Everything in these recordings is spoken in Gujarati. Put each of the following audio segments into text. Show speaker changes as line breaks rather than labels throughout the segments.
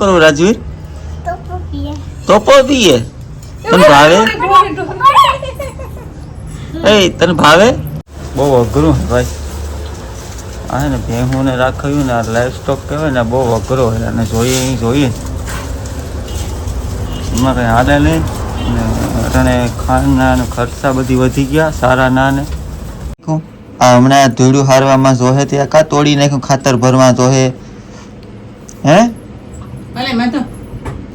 કરવું રાજવીર? તોપો પીએ તને ભાવે? એ તને ભાવે? બહુ અઘરું ભાઈ. આ હે ને ભેહુંને રાખ્યું ને આ લાઈફ સ્ટોક કહેવાય ને બહુ અઘરો છે અને જોઈએ અહીં જોઈએ. એમાં કંઈ હાલે નહીં. ને અટાણે ખાંડના ને ખર્ચા બધી વધી ગયા સારા ના ને. આ હમણાં ધૂળું હારવામાં જોહે ત્યાં. કા તોડી નાખ્યું ખાતર ભરવા જોહે? હે?
ભલે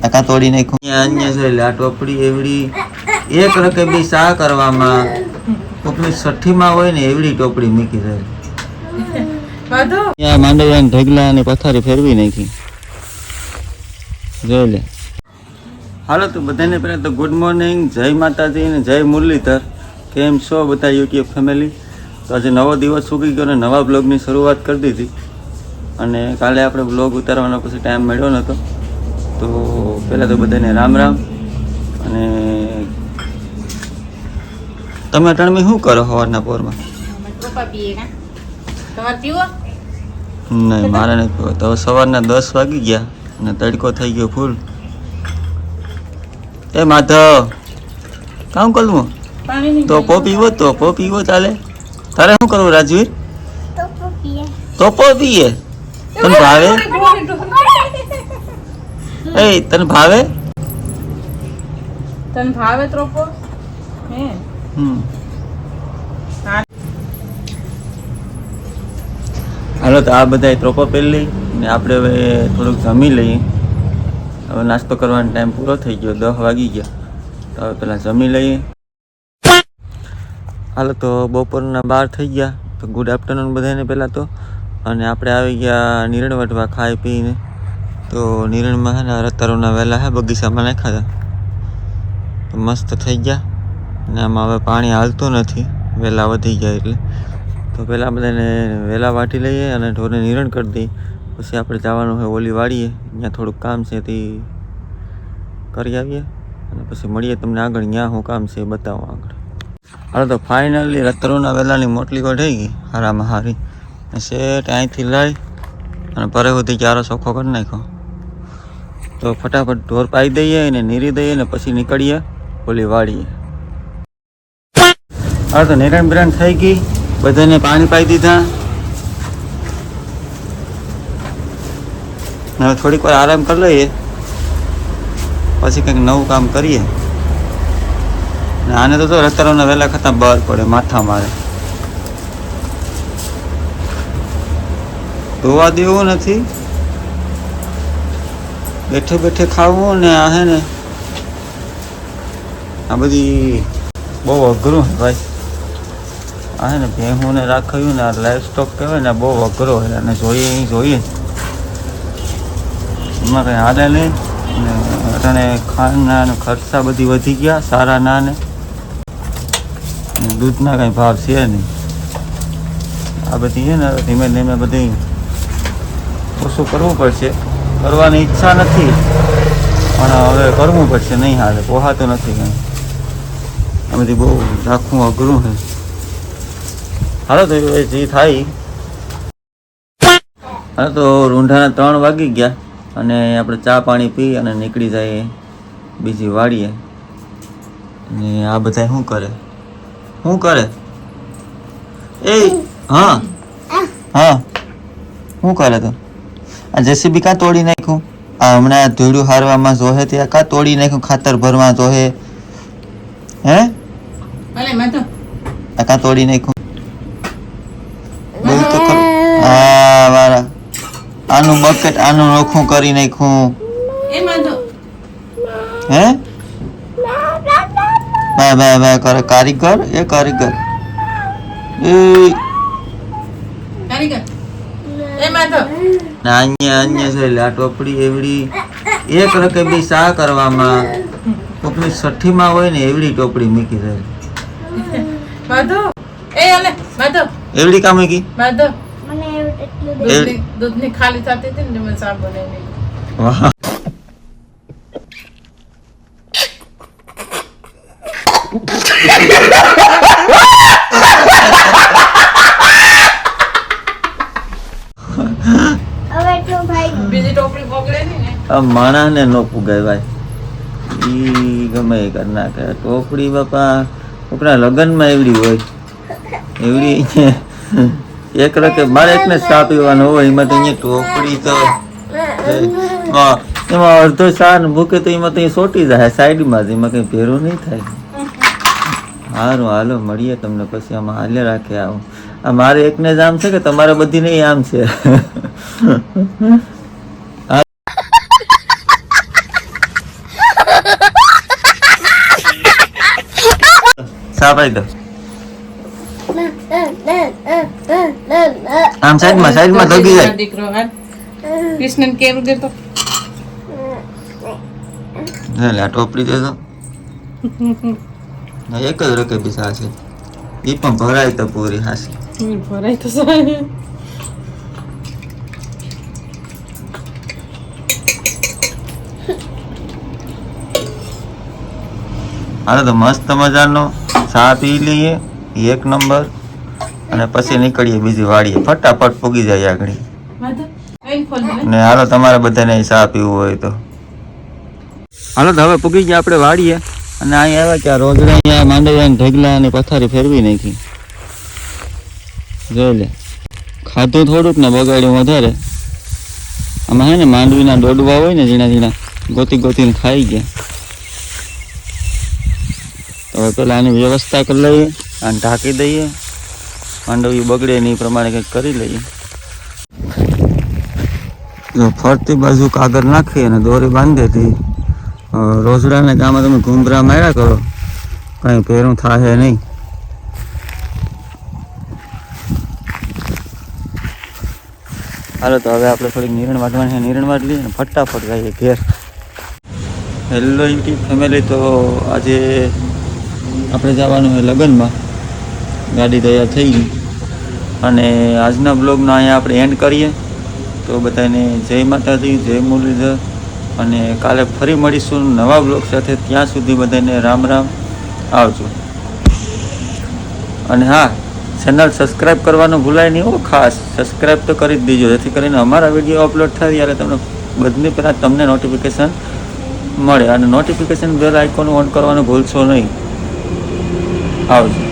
આ તોડી નાખ્યું. અન્ય છે એટલે આ ટોપડી એવડી એક રકે બી સા કરવામાં? ટોપડી છઠ્ઠીમાં હોય ને એવડી ટોપડી મૂકી રહે ત્યાં ઢગલા અને પથારી ફેરવી નાખી. જોઈ લે. હાલો તો બધાને પહેલાં તો ગુડ મોર્નિંગ જય માતાજી અને જય મુરલીધર. કેમ છો બધા યુટ્યુબ ફેમિલી તો આજે નવો દિવસ ઉગી ગયો અને નવા બ્લોગની શરૂઆત કરી દીધી. અને કાલે આપણે બ્લોગ ઉતારવાનો પછી ટાઈમ મળ્યો નહોતો. તો પહેલાં તો બધાને રામ રામ. અને તમે અટાણમાં શું કરો સવારના પોરમાં? નહીં મારે નથી પીવો તો સવારના દસ વાગી ગયા અને તડકો થઈ ગયો ફૂલ એ માધવ કામ કરવું? તો પો પીવો તો પો પીવો ચાલે. તારે શું કરવું રાજવીર?
તો
પો પીએ. તને ભાવે? એ તને ભાવે?
તને ભાવે ત્રોપો? હે.
હમ. હાલો તો આ બધા ત્રોપો પહેરી ને આપણે હવે થોડુંક જમી લઈએ. હવે નાસ્તો કરવાનો ટાઈમ પૂરો થઈ ગયો દસ વાગી ગયા. તો હવે પહેલાં જમી લઈએ. હાલો તો બપોરના બાર થઈ ગયા. તો ગુડ આફ્ટરનૂન બધાને પહેલાં તો. અને આપણે આવી ગયા નિરણ વટવા ખાઈ પીને. તો નિરણમાં હે ને રતારોના વહેલા હે બગીચામાં નાખ્યા હતા. તો મસ્ત થઈ ગયા. અને આમાં હવે પાણી હાલતું નથી. વહેલા વધી ગયા એટલે. તો પહેલાં બધાને વહેલા વાટી લઈએ અને ઢોરને નિરણ કરી દઈએ. પછી આપણે જવાનું હોય ઓલી વાડીએ. ત્યાં થોડુંક કામ છે તે કરી આવીએ. અને પછી મળીએ તમને આગળ. ત્યાં શું કામ છે એ બતાવો આગળ. હાલો તો ફાઇનલી રતરોના વેલાની મોટલી કો થઈ ગઈ. હારામાં હારી. શેઠ અહીંથી લઈ અને પરે સુધી ચારો ચોખ્ખો કરી નાખ્યો. તો ફટાફટ ઢોર પાઈ દઈએ અને નીરી દઈએ ને પછી નીકળીએ ઓલી વાળીએ હા તો નિરણ બિરણ થઈ ગઈ. બધાને પાણી પાઈ દીધા. હવે થોડીક વાર આરામ કરી લઈએ. પછી કંઈક નવું કામ કરીએ. આને તો રતારોના વહેલા ખતા બહાર પડે, માથા મારે. ધોવા દેવું નથી. બેઠે બેઠે ખાવું ને આ હે ને આ બધી બહુ અઘરું હે ભાઈ. આ હે ને ભેહુંને રાખ્યું ને આ લાઈફ સ્ટોક કહેવાય ને બહુ અઘરો હે. અને જોઈએ અહીં જોઈએ. એમાં કંઈ હાલે નહીં. ને અટાણે ખાંડના ને ખર્ચા બધી વધી ગયા, સારા ના ને. ને દૂધના કંઈ ભાવ છે નહીં. આ બધી છે ને ધીમે ધીમે બધી ઓછું કરવું પડશે. કરવાની ઈચ્છા નથી. પણ હવે કરવું પડશે નહીં હાલે પોહાતું નથી કંઈ આ બધી બહુ રાખવું અઘરું છે. હાલો તો એ જે થાય. હાલો તો રૂંઢાના ત્રણ વાગી ગયા અને આપણે ચા પાણી પી અને નીકળી જઈએ બીજી વાડીએ. અને આ બધા શું કરે? શું કરે? એ હા. હા. શું કરે તો? આ જેસીબી કાં તોડી નાખ્યું? આ હમણાં ધૂળું હારવામાં જોહે ત્યાં. કાં તોડી નાખ્યું? ખાતર ભરવા જોહે. હે?
ભલે મેં તો
આ કાં તોડી નાખ્યું? બોલ તો હા. વારા. આનું બકેટ આનું નોખું કરી નાખ્યું.
એ મેં તો
હે? બા બાય બાય કરે. કારીગર? એ કારીગર. એ
કારીગર. એ મેં તો
અન્ય અન્ય છે લા આ ટોપડી એવડી એક રકે બી સા કરવામાં? ટોપડી છઠ્ઠીમાં હોય ને એવડી ટોપડી મૂકી રહે
બધું એ અલે મેં
એવડી કામ મૂકી?
મેં
મને એટલું
દૂધની ખાલી થતી હતી ને મેં સાફ બનાવી
વાહ
હવે એટલું ભાઈ
બીજી ટોપડી પકડે નહીં ને
આ માણસને ન પુગાવાય. એ ગમે એ કરી નાખે. ટોપડી બાપા, કોકના લગ્નમાં એવડી હોય. એવડી એક રકે મારે એકને ચા પીવાનો હોય, એમાં તો અહીંયા ટોપડી તો એમાં અડધો ચા ને મૂકે તો એમાં તો સોટી જાય. સાઈડમાં જ, એમાં કંઈ ભેરું નહીં થાય. સારું હાલો, મળીએ તમને પછી. આમાં હાલે રાખે આવું. આ મારે એકને જ આમ છે કે તમારે બધીને આમ છે? ચા પાઈ દો આમ સાઈડમાં સાઈડમાં ધગી જાય
દીકરો હાલ કૃષ્ણને કેરું દેતો
લે આ ટોપડી દેતો એક જ રકે બી સાસે એ પણ ભરાય તો પૂરી હાસી
ભરાય તો સારી.
હાલો તો મસ્ત મજાનો ચા પી લઈએ એક નંબર. અને પછી નીકળીએ બીજી વાડીએ. ફટાફટ પૂગી જાય આગળ. ને હાલો તમારે બધાને ચા પીવું હોય તો. હાલો તો હવે પૂગી ગયા આપણે વાડીએ. અને અહીંયા આવ્યા કે આ રોજડા અહીંયા માંડવ્યા ઢગલા અને પથારી ફેરવી નાખી. જોઈ લે. ખાધું થોડુંક ને બગાડ્યું વધારે. આમાં હે ને માંડવીના ડોડવા હોય ને ઝીણા ઝીણા, ગોતી ગોતીને ખાઈ ગયા. હવે પેલા આની વ્યવસ્થા કરી લઈએ અને ઢાંકી દઈએ. માંડવી બગડે એ પ્રમાણે કંઈક કરી લઈએ. જો ફરતી બાજુ કાગળ નાખી અને દોરી બાંધી હતી રોજડાને ગામમાં તમે ઘૂમરા માર્યા કરો. કંઈ ભેરું થાય નહીં. હાલો, તો હવે આપણે થોડીક નિરણ વાટવાની છે. નિરણ વાટ લઈએ ફટાફટ જઈએ ઘેર. હેલો યુટ્યુબ ફેમિલી તો આજે આપણે જવાનું હોય લગ્નમાં. ગાડી તૈયાર થઈ ગઈ. અને આજના બ્લોગનો અહીંયા આપણે એન્ડ કરીએ. તો બધાને જય માતાજી, જય મુરલીધર. અને કાલે ફરી મળીશું નવા બ્લોગ સાથે. ત્યાં સુધી બધાને રામ રામ. આવજો. અને હા ચેનલ સબસ્ક્રાઈબ કરવાનું ભૂલાય નહીં હો. ખાસ સબસ્ક્રાઈબ તો કરી જ દીજો. જેથી કરીને અમારા વીડિયો અપલોડ થાય ત્યારે તમને બધી પહેલાં તમને નોટિફિકેશન મળે. અને નોટિફિકેશન બેલ આઇકોન ઓન કરવાનું ભૂલશો નહીં. આવજો